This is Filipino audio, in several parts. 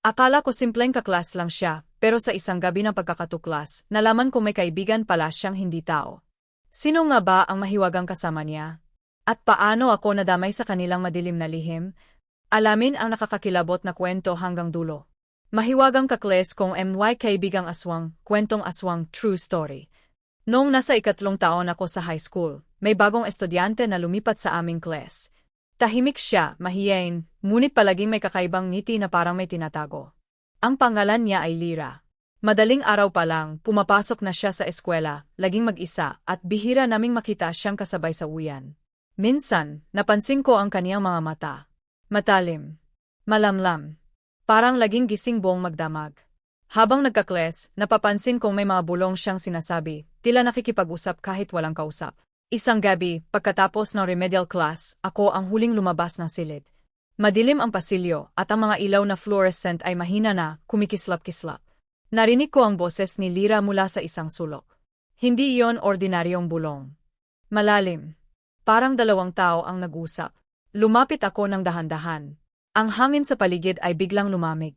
Akala ko simpleng kaklas lang siya, pero sa isang gabi ng pagkakatuklas, nalaman ko may kaibigan pala siyang hindi tao. Sino nga ba ang mahiwagang kasama niya? At paano ako nadamay sa kanilang madilim na lihim? Alamin ang nakakakilabot na kwento hanggang dulo. Mahiwagang kakles kong MY Kaibigang Aswang, kwentong aswang, true story. Noong nasa ikatlong taon ako sa high school, may bagong estudyante na lumipat sa aming class. Tahimik siya, mahiyain, ngunit palaging may kakaibang ngiti na parang may tinatago. Ang pangalan niya ay Lira. Madaling araw pa lang, pumapasok na siya sa eskwela, laging mag-isa, at bihira naming makita siyang kasabay sa uyan. Minsan, napansin ko ang kaniyang mga mata. Matalim. Malamlam. Parang laging gising buong magdamag. Habang nagkakles, napapansin kong may mga bulong siyang sinasabi, tila nakikipag-usap kahit walang kausap. Isang gabi, pagkatapos ng remedial class, ako ang huling lumabas ng silid. Madilim ang pasilyo at ang mga ilaw na fluorescent ay mahina na, kumikislap-kislap. Narinig ko ang boses ni Lira mula sa isang sulok. Hindi iyon ordinaryong bulong. Malalim. Parang dalawang tao ang nag-usap. Lumapit ako ng dahan-dahan. Ang hangin sa paligid ay biglang lumamig.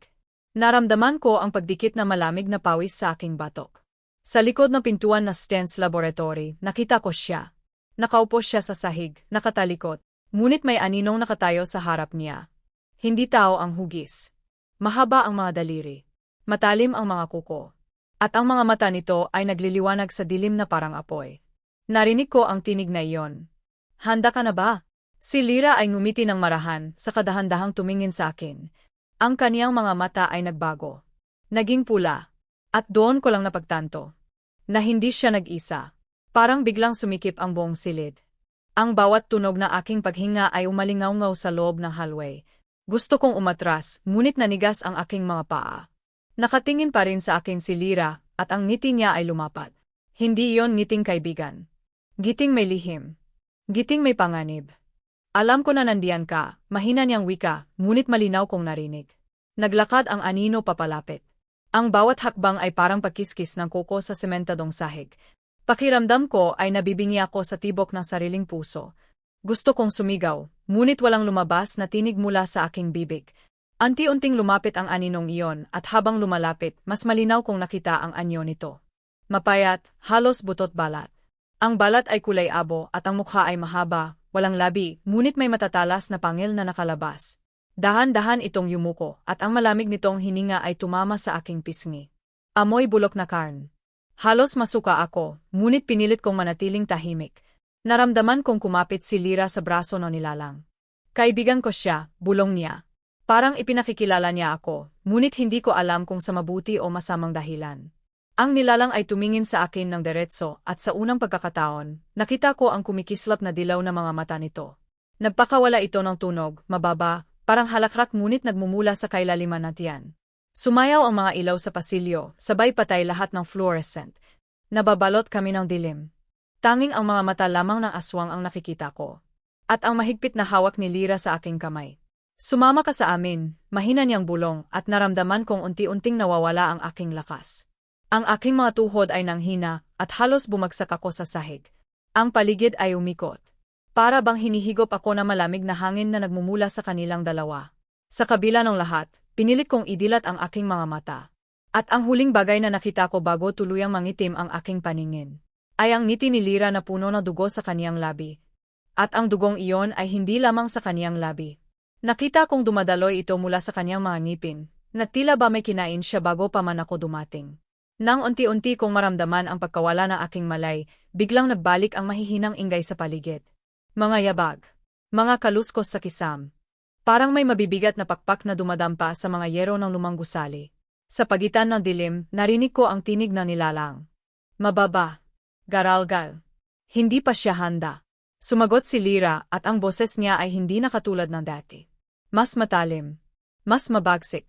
Naramdaman ko ang pagdikit na malamig na pawis sa aking batok. Sa likod ng pintuan na Stens Laboratory, nakita ko siya. Nakaupo siya sa sahig, nakatalikot, ngunit may aninong nakatayo sa harap niya. Hindi tao ang hugis. Mahaba ang mga daliri. Matalim ang mga kuko. At ang mga mata nito ay nagliliwanag sa dilim na parang apoy. Narinig ko ang tinig na iyon. Handa ka na ba? Si Lira ay ngumiti ng marahan sa kadahan-dahang tumingin sa akin. Ang kaniyang mga mata ay nagbago. Naging pula. At doon ko lang napagtanto. Na hindi siya nag-isa. Parang biglang sumikip ang buong silid. Ang bawat tunog na aking paghinga ay umalingaw-ngaw sa loob ng hallway. Gusto kong umatras, ngunit nanigas ang aking mga paa. Nakatingin pa rin sa akin si Lira, at ang ngiti niya ay lumapat. Hindi iyon ngiting kaibigan. Giting may lihim. Giting may panganib. Alam ko na nandiyan ka, mahina niyang wika, ngunit malinaw kong narinig. Naglakad ang anino papalapit. Ang bawat hakbang ay parang pakiskis ng kuko sa sementadong sahig, Pakiramdam ko ay nabibingi ako sa tibok ng sariling puso. Gusto kong sumigaw, ngunit walang lumabas na tinig mula sa aking bibig. Anti-unting lumapit ang aninong iyon at habang lumalapit, mas malinaw kong nakita ang anyo nito. Mapayat, halos butot balat. Ang balat ay kulay abo at ang mukha ay mahaba, walang labi, ngunit may matatalas na pangil na nakalabas. Dahan-dahan itong yumuko at ang malamig nitong hininga ay tumama sa aking pisngi. Amoy bulok na karn. Halos masuka ako, ngunit pinilit kong manatiling tahimik. Naramdaman kong kumapit si Lira sa braso no nilalang. Kaibigan ko siya, bulong niya. Parang ipinakikilala niya ako, ngunit hindi ko alam kung sa mabuti o masamang dahilan. Ang nilalang ay tumingin sa akin ng diretso at sa unang pagkakataon, nakita ko ang kumikislap na dilaw na mga mata nito. Nagpakawala ito ng tunog, mababa, parang halakrak ngunit nagmumula sa kailaliman na tiyan. Sumayaw ang mga ilaw sa pasilyo, sabay patay lahat ng fluorescent. Nababalot kami ng dilim. Tanging ang mga mata lamang ng aswang ang nakikita ko. At ang mahigpit na hawak ni Lira sa aking kamay. Sumama ka sa amin, mahina niyang bulong at naramdaman kong unti-unting nawawala ang aking lakas. Ang aking mga tuhod ay nanghina at halos bumagsak ako sa sahig. Ang paligid ay umikot. Para bang hinihigop ako na malamig na hangin na nagmumula sa kanilang dalawa. Sa kabila ng lahat, Pinilit kong idilat ang aking mga mata. At ang huling bagay na nakita ko bago tuluyang mangitim ang aking paningin, ay ang ngiti ni Lira na puno ng dugo sa kaniyang labi. At ang dugong iyon ay hindi lamang sa kaniyang labi. Nakita kong dumadaloy ito mula sa kaniyang mga ngipin, na tila ba may kinain siya bago pa man ako dumating. Nang unti-unti kong maramdaman ang pagkawala ng aking malay, biglang nagbalik ang mahihinang ingay sa paligid. Mga yabag. Mga kaluskos sa kisam. Parang may mabibigat na pakpak na dumadampa sa mga yero ng lumang gusali. Sa pagitan ng dilim, narinig ko ang tinig na nilalang. Mababa. Garalgal. Hindi pa siya handa. Sumagot si Lira at ang boses niya ay hindi na katulad ng dati. Mas matalim. Mas mabagsik.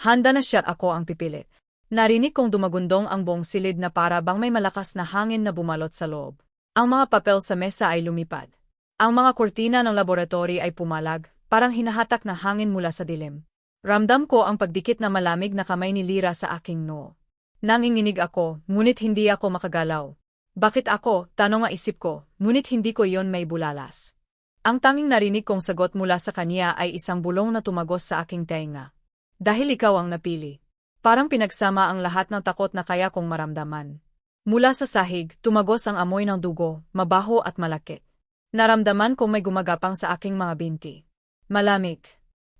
Handa na siya ako ang pipilit. Narinig kong dumagundong ang buong silid na para bang may malakas na hangin na bumalot sa loob. Ang mga papel sa mesa ay lumipad. Ang mga kurtina ng laboratory ay pumalag, Parang hinahatak na hangin mula sa dilim. Ramdam ko ang pagdikit na malamig na kamay ni Lira sa aking noo. Nanginginig ako, ngunit hindi ako makagalaw. Bakit ako, tanong nga isip ko, ngunit hindi ko iyon may bulalas. Ang tanging narinig kong sagot mula sa kanya ay isang bulong na tumagos sa aking tenga. Dahil ikaw ang napili. Parang pinagsama ang lahat ng takot na kaya kong maramdaman. Mula sa sahig, tumagos ang amoy ng dugo, mabaho at malakit. Naramdaman kong may gumagapang sa aking mga binti. Malamig.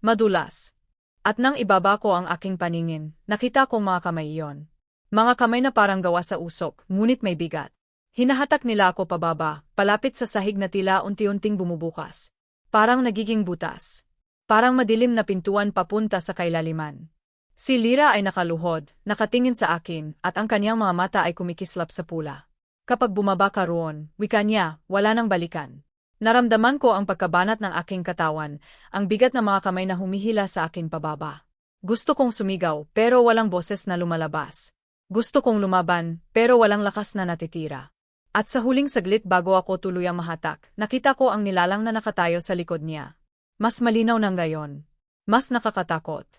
Madulas. At nang ibaba ko ang aking paningin, nakita kong mga kamay iyon. Mga kamay na parang gawa sa usok, ngunit may bigat. Hinahatak nila ako pababa, palapit sa sahig na tila unti-unting bumubukas. Parang nagiging butas. Parang madilim na pintuan papunta sa kailaliman. Si Lira ay nakaluhod, nakatingin sa akin, at ang kanyang mga mata ay kumikislap sa pula. Kapag bumaba ka roon, wika niya, wala nang balikan. Naramdaman ko ang pagkabanat ng aking katawan, ang bigat ng mga kamay na humihila sa akin pababa. Gusto kong sumigaw, pero walang boses na lumalabas. Gusto kong lumaban, pero walang lakas na natitira. At sa huling saglit bago ako tuluyang mahatak, nakita ko ang nilalang na nakatayo sa likod niya. Mas malinaw ng gayon. Mas nakakatakot.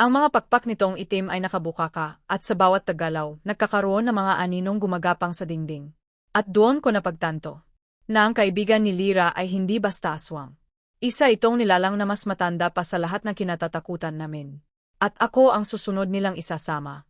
Ang mga pakpak nitong itim ay nakabukaka, at sa bawat taggalaw, nagkakaroon ng mga aninong gumagapang sa dingding. At doon ko napagtanto na ang kaibigan ni Lira ay hindi basta aswang. Isa itong nilalang na mas matanda pa sa lahat ng kinatatakutan namin. At ako ang susunod nilang isasama.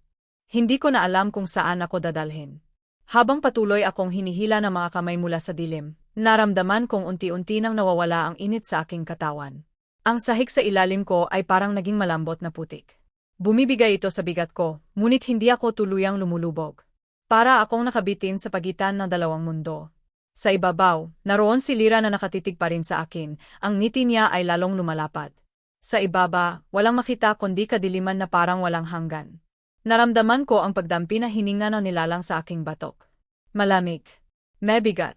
Hindi ko na alam kung saan ako dadalhin. Habang patuloy akong hinihila ng mga kamay mula sa dilim, naramdaman kong unti-unti nang nawawala ang init sa aking katawan. Ang sahig sa ilalim ko ay parang naging malambot na putik. Bumibigay ito sa bigat ko, ngunit hindi ako tuluyang lumulubog. Para akong nakabitin sa pagitan ng dalawang mundo. Sa ibabaw, naroon si Lira na nakatitig pa rin sa akin, ang ngiti niya ay lalong lumalapad. Sa ibaba, walang makita kundi kadiliman na parang walang hanggan. Naramdaman ko ang pagdampi na hininga ng nilalang sa aking batok. Malamig, mebigat,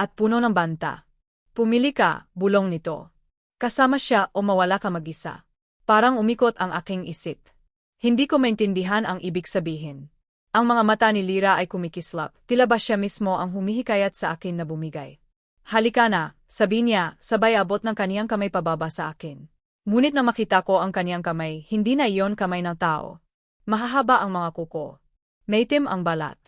at puno ng banta. Pumili ka, bulong nito. Kasama siya o mawala ka mag-isa. Parang umikot ang aking isip. Hindi ko maintindihan ang ibig sabihin. Ang mga mata ni Lira ay kumikislap, tila ba siya mismo ang humihikayat sa akin na bumigay. Halika na, sabi niya, sabay abot ng kaniyang kamay pababa sa akin. Ngunit na makita ko ang kaniyang kamay, hindi na iyon kamay ng tao. Mahahaba ang mga kuko. Maitim ang balat.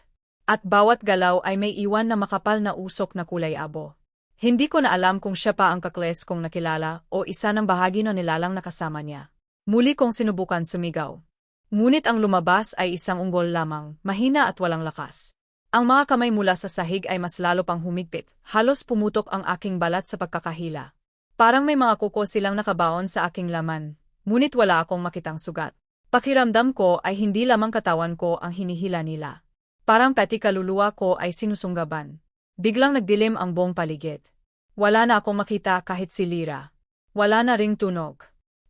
At bawat galaw ay may iwan na makapal na usok na kulay abo. Hindi ko na alam kung siya pa ang kakles kong nakilala o isa ng bahagi ng nilalang nakasama niya. Muli kong sinubukan sumigaw. Ngunit ang lumabas ay isang unggol lamang, mahina at walang lakas. Ang mga kamay mula sa sahig ay mas lalo pang humigpit, halos pumutok ang aking balat sa pagkakahila. Parang may mga kuko silang nakabaon sa aking laman, ngunit wala akong makitang sugat. Pakiramdam ko ay hindi lamang katawan ko ang hinihila nila. Parang pati kaluluwa ko ay sinusunggaban. Biglang nagdilim ang buong paligid. Wala na akong makita kahit si Lira. Wala na ring tunog.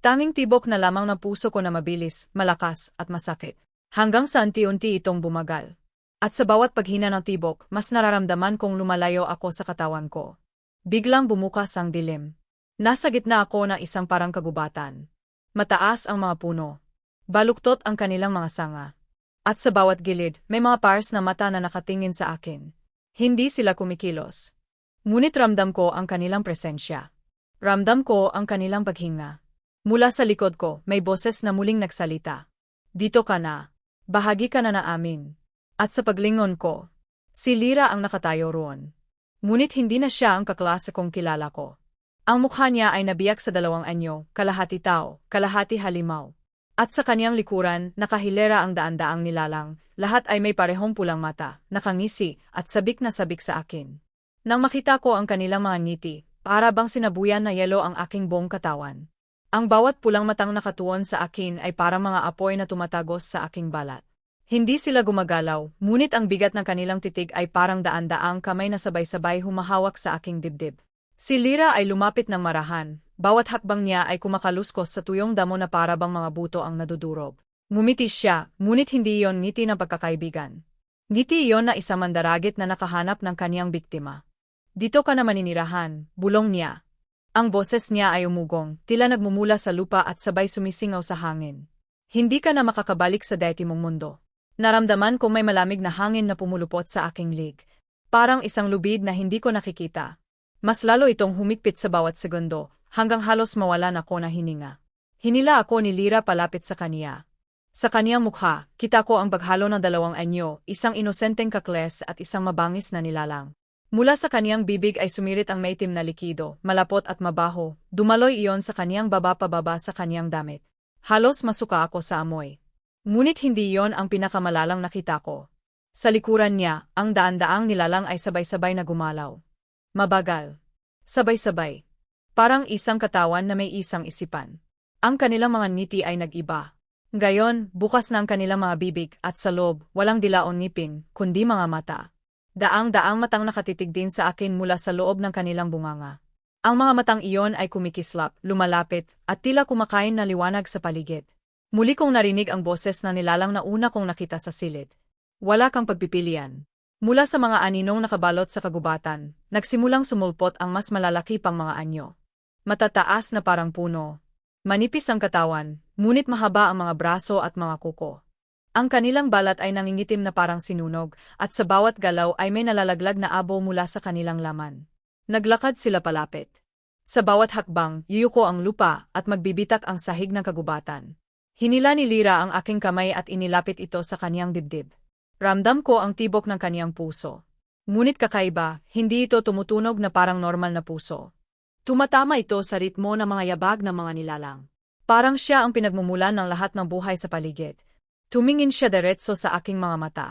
Tanging tibok na lamang ng puso ko na mabilis, malakas, at masakit. Hanggang sa unti-unti itong bumagal. At sa bawat paghina ng tibok, mas nararamdaman kong lumalayo ako sa katawan ko. Biglang bumukas ang dilim. Nasa gitna ako ng isang parang kagubatan. Mataas ang mga puno. Baluktot ang kanilang mga sanga. At sa bawat gilid, may mga pars na mata na nakatingin sa akin. Hindi sila kumikilos. Ngunit ramdam ko ang kanilang presensya. Ramdam ko ang kanilang paghinga. Mula sa likod ko, may boses na muling nagsalita. Dito ka na. Bahagi ka na na amin. At sa paglingon ko, si Lira ang nakatayo roon. Ngunit hindi na siya ang kaklase kong kilala ko. Ang mukha niya ay nabiyak sa dalawang anyo, kalahati tao, kalahati halimaw. At sa kanyang likuran, nakahilera ang daan-daang nilalang, lahat ay may parehong pulang mata, nakangisi, at sabik na sabik sa akin. Nang makita ko ang kanilang mga ngiti, para bang sinabuyan na yelo ang aking buong katawan. Ang bawat pulang matang nakatuon sa akin ay parang mga apoy na tumatagos sa aking balat. Hindi sila gumagalaw, ngunit ang bigat ng kanilang titig ay parang daan-daang kamay na sabay-sabay humahawak sa aking dibdib. Si Lira ay lumapit ng marahan, bawat hakbang niya ay kumakaluskos sa tuyong damo na para bang mga buto ang nadudurog. Ngumiti siya, ngunit hindi iyon ngiti ng pagkakaibigan. Ngiti iyon na isang mandaragit na nakahanap ng kaniyang biktima. Dito ka na maninirahan, bulong niya, ang boses niya ay umugong, tila nagmumula sa lupa at sabay sumisingaw sa hangin. Hindi ka na makakabalik sa dati mong mundo. Naramdaman kong may malamig na hangin na pumulupot sa aking lig. Parang isang lubid na hindi ko nakikita. Mas lalo itong humigpit sa bawat segundo, hanggang halos mawalan ako na hininga. Hinila ako ni Lira palapit sa kaniya. Sa kaniyang mukha, kita ko ang paghalo ng dalawang anyo, isang inosenteng kakles at isang mabangis na nilalang. Mula sa kaniyang bibig ay sumirit ang maitim na likido, malapot at mabaho, dumaloy iyon sa kaniyang baba pababa sa kaniyang damit. Halos masuka ako sa amoy. Ngunit hindi yon ang pinakamalalang nakita ko. Sa likuran niya, ang daan-daang nilalang ay sabay-sabay na gumalaw. Mabagal. Sabay-sabay. Parang isang katawan na may isang isipan. Ang kanilang mga ngiti ay nag-iba. Gayon, bukas na ang kanilang mga bibig at sa loob, walang dilaon ngipin, kundi mga mata. Daang-daang matang nakatitig din sa akin mula sa loob ng kanilang bunganga. Ang mga matang iyon ay kumikislap, lumalapit, at tila kumakain na liwanag sa paligid. Muli kong narinig ang boses na nilalang na una kong nakita sa silid. Wala kang pagpipilian. Mula sa mga aninong nakabalot sa kagubatan, nagsimulang sumulpot ang mas malalaki pang mga anyo. Matataas na parang puno. Manipis ang katawan, ngunit mahaba ang mga braso at mga kuko. Ang kanilang balat ay nangingitim na parang sinunog, at sa bawat galaw ay may nalalaglag na abo mula sa kanilang laman. Naglakad sila palapit. Sa bawat hakbang, yuyuko ang lupa at magbibitak ang sahig ng kagubatan. Hinila ni Lira ang aking kamay at inilapit ito sa kaniyang dibdib. Ramdam ko ang tibok ng kaniyang puso. Ngunit kakaiba, hindi ito tumutunog na parang normal na puso. Tumatama ito sa ritmo ng mga yabag ng mga nilalang. Parang siya ang pinagmumulan ng lahat ng buhay sa paligid. Tumingin siya diretso sa aking mga mata.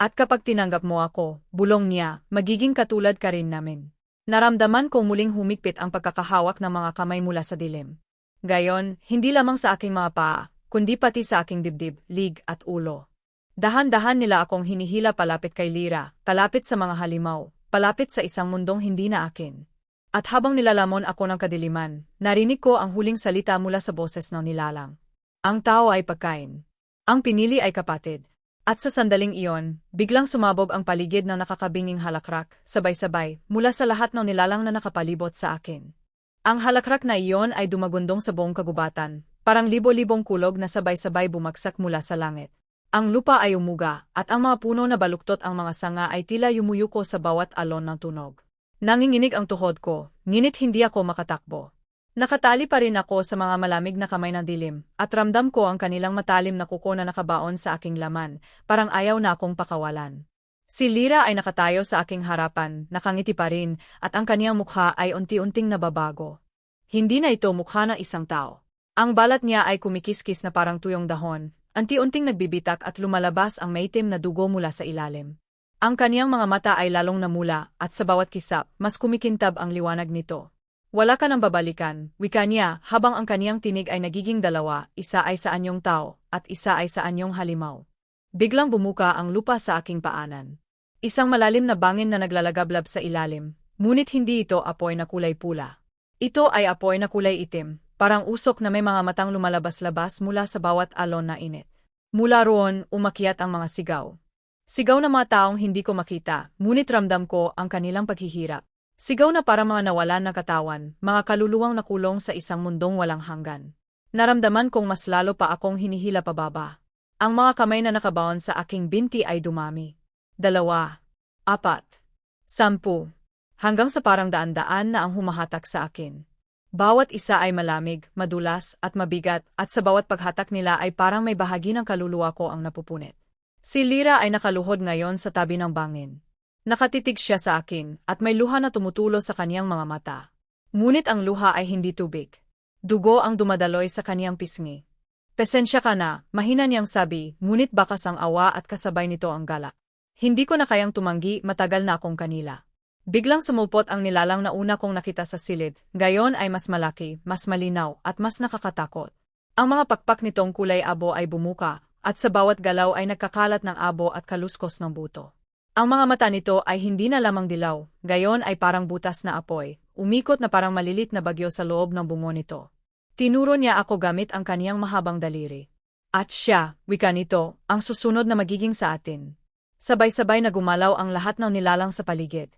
At kapag tinanggap mo ako, bulong niya, magiging katulad ka rin namin. Naramdaman kong muling humigpit ang pagkakahawak ng mga kamay mula sa dilim. Gayon, hindi lamang sa aking mga paa, kundi pati sa aking dibdib, lig at ulo. Dahan-dahan nila akong hinihila palapit kay Lira, palapit sa mga halimaw, palapit sa isang mundong hindi na akin. At habang nilalamon ako ng kadiliman, narinig ko ang huling salita mula sa boses ng nilalang. Ang tao ay pagkain. Ang pinili ay kapatid. At sa sandaling iyon, biglang sumabog ang paligid ng nakakabinging halakrak, sabay-sabay, mula sa lahat ng nilalang na nakapalibot sa akin. Ang halakrak na iyon ay dumagundong sa buong kagubatan, parang libo-libong kulog na sabay-sabay bumagsak mula sa langit. Ang lupa ay umuga, at ang mga puno na baluktot ang mga sanga ay tila yumuyuko sa bawat alon ng tunog. Nanginginig ang tuhod ko, nginit hindi ako makatakbo. Nakatali pa rin ako sa mga malamig na kamay ng dilim, at ramdam ko ang kanilang matalim na kuko na nakabaon sa aking laman, parang ayaw na akong pakawalan. Si Lira ay nakatayo sa aking harapan, nakangiti pa rin, at ang kaniyang mukha ay unti-unting nababago. Hindi na ito mukha ng isang tao. Ang balat niya ay kumikiskis na parang tuyong dahon, unti-unting nagbibitak at lumalabas ang maitim na dugo mula sa ilalim. Ang kaniyang mga mata ay lalong namula, at sa bawat kisap, mas kumikintab ang liwanag nito. Wala ka nang babalikan, wika niya, habang ang kaniyang tinig ay nagiging dalawa, isa ay sa anyong tao, at isa ay sa anyong halimaw. Biglang bumuka ang lupa sa aking paanan. Isang malalim na bangin na naglalagablab sa ilalim, ngunit hindi ito apoy na kulay pula. Ito ay apoy na kulay itim, parang usok na may mga matang lumalabas-labas mula sa bawat alon na init. Mula roon, umakyat ang mga sigaw. Sigaw ng mga taong hindi ko makita, ngunit ramdam ko ang kanilang paghihirap. Sigaw na para mga nawalan na katawan, mga kaluluwang nakulong sa isang mundong walang hanggan. Naramdaman kong mas lalo pa akong hinihila pababa. Ang mga kamay na nakabaon sa aking binti ay dumami. Dalawa, apat, sampu, hanggang sa parang daan-daan na ang humahatak sa akin. Bawat isa ay malamig, madulas, at mabigat, at sa bawat paghatak nila ay parang may bahagi ng kaluluwa ko ang napupunit. Si Lira ay nakaluhod ngayon sa tabi ng bangin. Nakatitig siya sa akin, at may luha na tumutulo sa kaniyang mga mata. Ngunit ang luha ay hindi tubig. Dugo ang dumadaloy sa kaniyang pisngi. Pesensya ka na, mahina niyang sabi, ngunit bakas ang awa at kasabay nito ang galak. Hindi ko na kayang tumanggi, matagal na akong kanila. Biglang sumulpot ang nilalang na una kong nakita sa silid, gayon ay mas malaki, mas malinaw, at mas nakakatakot. Ang mga pakpak nitong kulay abo ay bumuka, at sa bawat galaw ay nagkakalat ng abo at kaluskos ng buto. Ang mga mata nito ay hindi na lamang dilaw, gayon ay parang butas na apoy, umikot na parang malilit na bagyo sa loob ng bungo nito. Tinuro niya ako gamit ang kaniyang mahabang daliri. At siya, wika nito, ang susunod na magiging sa atin. Sabay-sabay na gumalaw ang lahat ng nilalang sa paligid.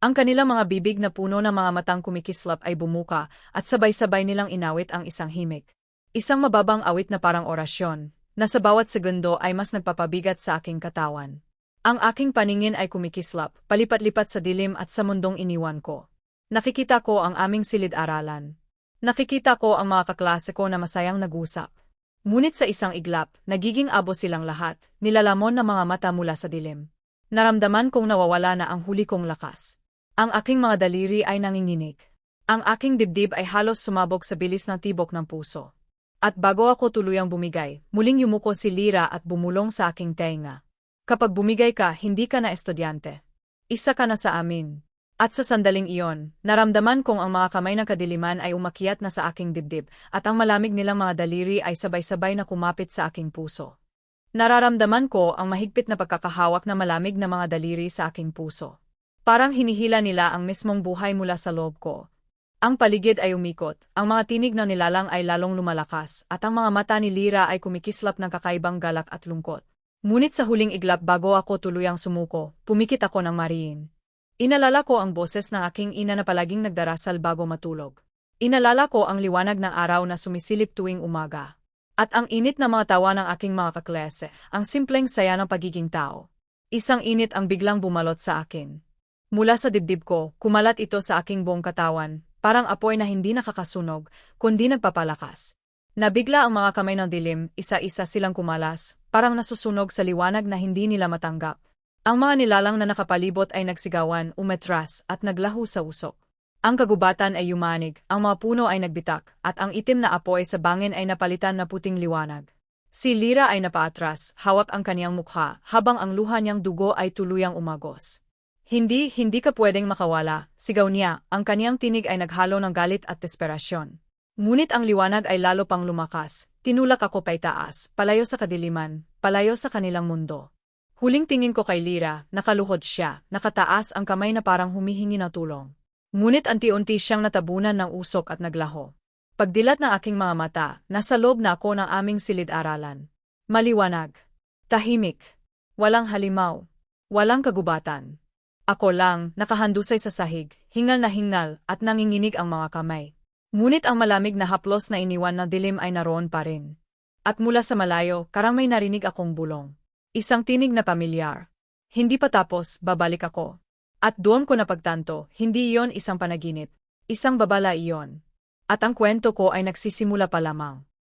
Ang kanilang mga bibig na puno ng mga matang kumikislap ay bumuka at sabay-sabay nilang inawit ang isang himik. Isang mababang awit na parang orasyon, na sa bawat segundo ay mas nagpapabigat sa aking katawan. Ang aking paningin ay kumikislap, palipat-lipat sa dilim at sa mundong iniwan ko. Nakikita ko ang aming silid-aralan. Nakikita ko ang mga kaklase ko na masayang nag-usap. Ngunit sa isang iglap, nagiging abo silang lahat, nilalamon ng mga mata mula sa dilim. Naramdaman kong nawawala na ang huli kong lakas. Ang aking mga daliri ay nanginginig. Ang aking dibdib ay halos sumabog sa bilis ng tibok ng puso. At bago ako tuluyang bumigay, muling yumuko si Lira at bumulong sa aking tenga. Kapag bumigay ka, hindi ka na estudyante. Isa ka na sa amin. At sa sandaling iyon, naramdaman kong ang mga kamay ng kadiliman ay umakyat na sa aking dibdib, at ang malamig nilang mga daliri ay sabay-sabay na kumapit sa aking puso. Nararamdaman ko ang mahigpit na pagkakahawak na malamig na mga daliri sa aking puso. Parang hinihila nila ang mismong buhay mula sa loob ko. Ang paligid ay umikot, ang mga tinig ng nilalang ay lalong lumalakas, at ang mga mata ni Lira ay kumikislap ng kakaibang galak at lungkot. Ngunit sa huling iglap bago ako tuluyang sumuko, pumikit ako ng mariin. Inalala ko ang boses ng aking ina na palaging nagdarasal bago matulog. Inalala ko ang liwanag ng araw na sumisilip tuwing umaga. At ang init na mga tawa ng aking mga kaklase, ang simpleng saya ng pagiging tao. Isang init ang biglang bumalot sa akin. Mula sa dibdib ko, kumalat ito sa aking buong katawan, parang apoy na hindi nakakasunog, kundi nagpapalakas. Nabigla ang mga kamay ng dilim, isa-isa silang kumalas, parang nasusunog sa liwanag na hindi nila matanggap. Ang mga nilalang na nakapalibot ay nagsigawan, umetras, at naglaho sa usok. Ang kagubatan ay yumanig, ang mga puno ay nagbitak, at ang itim na apoy sa bangin ay napalitan na puting liwanag. Si Lira ay napaatras, hawak ang kaniyang mukha, habang ang luha niyang dugo ay tuluyang umagos. Hindi, hindi ka pwedeng makawala, sigaw niya, ang kaniyang tinig ay naghalo ng galit at desperasyon. Ngunit ang liwanag ay lalo pang lumakas, tinulak ako paitaas, palayo sa kadiliman, palayo sa kanilang mundo. Huling tingin ko kay Lira, nakaluhod siya, nakataas ang kamay na parang humihingi ng tulong. Ngunit anti-unti siyang natabunan ng usok at naglaho. Pagdilat ng aking mga mata, nasa loob na ako ng aming silid-aralan. Maliwanag. Tahimik. Walang halimaw. Walang kagubatan. Ako lang, nakahandusay sa sahig, hingal na hingal, at nanginginig ang mga kamay. Ngunit ang malamig na haplos na iniwan na dilim ay naroon pa rin. At mula sa malayo, karang may narinig akong bulong. Isang tinig na pamilyar. Hindi pa tapos, babalik ako. At doon ko napagtanto, hindi iyon isang panaginip. Isang babala iyon. At ang kwento ko ay nagsisimula pa lamang.